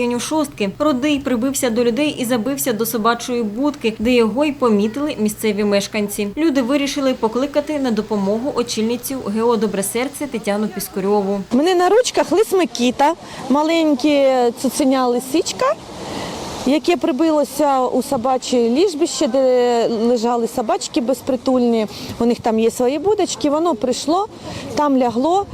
районі Шостки. Родий прибився до людей і забився до собачої будки, де його й помітили місцеві мешканці. Люди вирішили покликати на допомогу очільницю ГО «Добре серце» Тетяну Піскорьову. Мене на ручках лис Микіта, маленьке цуценя лисичка, яке прибилося у собаче ліжбище, де лежали собачки безпритульні. У них там є свої будочки. Воно прийшло, там лягло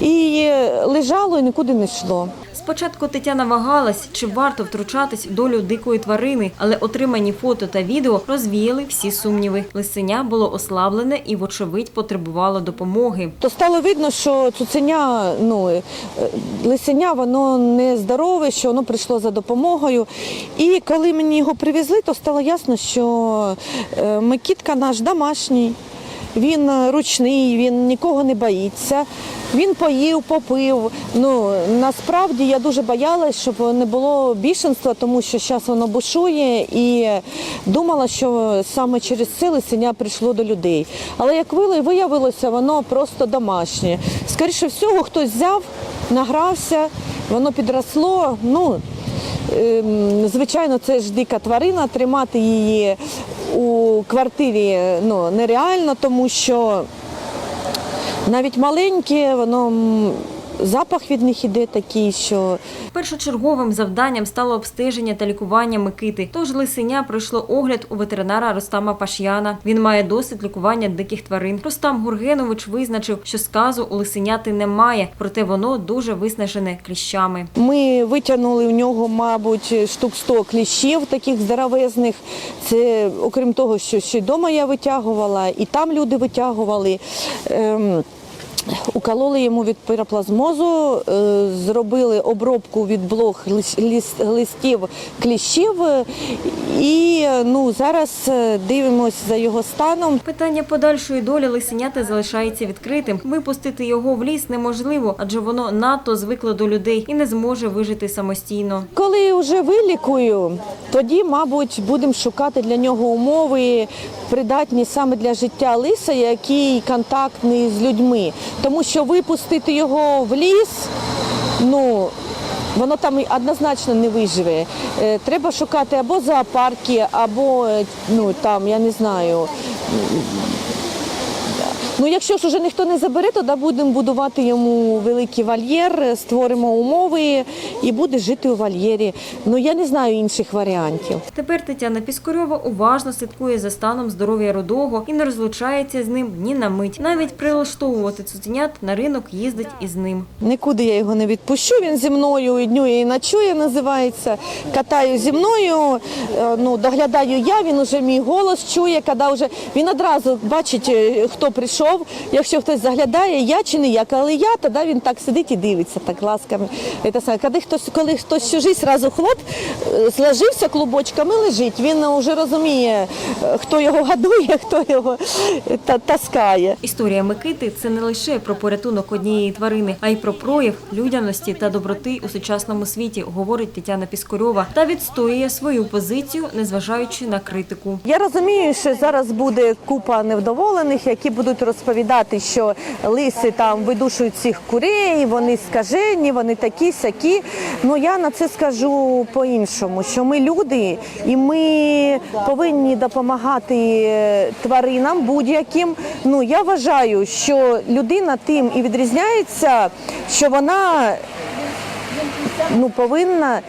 і лежало і нікуди не йшло. Спочатку Тетяна вагалась, чи варто втручатись в долю дикої тварини, але отримані фото та відео розвіяли всі сумніви. Лисеня було ослаблене і, вочевидь, потребувало допомоги. То стало видно, що цуценя, ну е, лисеня, воно не здорове, що воно прийшло за допомогою. І коли мені його привезли, то стало ясно, що е, Микітка наш домашній. Він е, ручний, він нікого не боїться. Він поїв, попив. Ну насправді я дуже боялась, щоб не було більшинства, тому що зараз воно бушує і думала, що саме через це лисеня прийшло до людей. Але як виявилося, воно просто домашнє. Скоріше всього, хтось взяв, награвся, воно підросло. Ну ем, звичайно, це ж дика тварина, тримати її у квартирі ну, нереально, тому що навіть маленьке, воно запах від них іде такий, що Першочерговим завданням стало обстеження та лікування Микити. Тож лисеня пройшло огляд у ветеринара Ростама Паш'яна. Він має досвід лікування диких тварин. Ростам Гургенович визначив, що сказу у лисеняти немає, проте воно дуже виснажене кліщами. ми витягнули в нього, мабуть, штук 100 кліщів таких здоровезних. Це окрім того, що ще вдома я витягувала, і там люди витягували. Укололи йому від піроплазмозу, е, зробили обробку від блох листів кліщів. е, І е, ну, зараз е, дивимося за його станом. Питання подальшої долі лисеняти залишається відкритим. Випустити його в ліс неможливо, адже воно надто звикло до людей і не зможе вижити самостійно. Коли вже вилікую, тоді, мабуть, будемо шукати для нього умови, придатні саме для життя лиса, який контактний з людьми. Тому що випустити його в ліс, ну. Воно там однозначно не виживе. Е, Треба шукати або зоопарки, або е, ну там, я не знаю. Ну, якщо ж уже ніхто не забере, тоді будемо будувати йому великий вольєр, створимо умови і буде жити у вольєрі. Ну я не знаю інших варіантів. Тепер Тетяна Піскорьова уважно слідкує за станом здоров'я родого і не розлучається з ним ні на мить. Навіть прилаштовувати цуценят на ринок їздить із ним. Нікуди я його не відпущу. Він зі мною і днює і ночує, називається. Катаю зі мною, е, ну доглядаю я. Він уже мій голос чує, коли вже він одразу бачить, е, хто прийшов. Якщо хтось заглядає, я чи не я, коли я, тоді він так сидить і дивиться так ласками. Коли хтось, коли хтось чужий, зразу хлоп е, зложився клубочками, лежить. Він вже розуміє, е, хто його годує, хто його е, та- таскає. Історія Микити це не лише про порятунок однієї тварини, а й про прояв людяності та доброти у сучасному світі, говорить Тетяна Піскорьова, та відстоює свою позицію, незважаючи на критику. Я розумію, що зараз буде купа невдоволених, які будуть розповідати, що лиси там видушують цих курей, вони скажені, вони такі сякі. Ну я на це скажу по-іншому, що ми люди, і ми повинні допомагати е, тваринам будь-яким. Ну я вважаю, що людина тим і відрізняється, що вона ну, повинна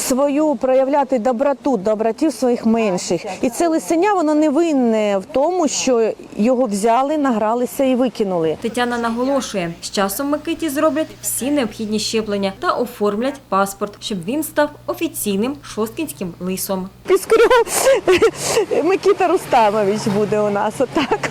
свою проявляти доброту, добротів своїх менших. І це лисеня воно не винне в тому, що його взяли, награлися і викинули. Тетяна наголошує, з часом Микиті зроблять всі необхідні щеплення та оформлять паспорт, щоб він став офіційним шосткінським лисом. Піскарьов Микита Рустамович буде у нас отак.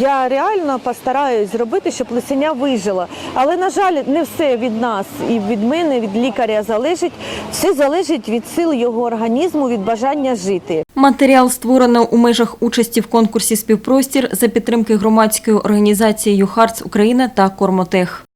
Я реально постараюсь зробити, щоб лисеня вижила. Але, на жаль, не все від нас і від мене, від лікаря залежить. Все залежить від сил його організму, від бажання жити. Матеріал створено у межах участі в конкурсі співпростір за підтримки громадської організації ЮХАРЦ Україна та Кормотех.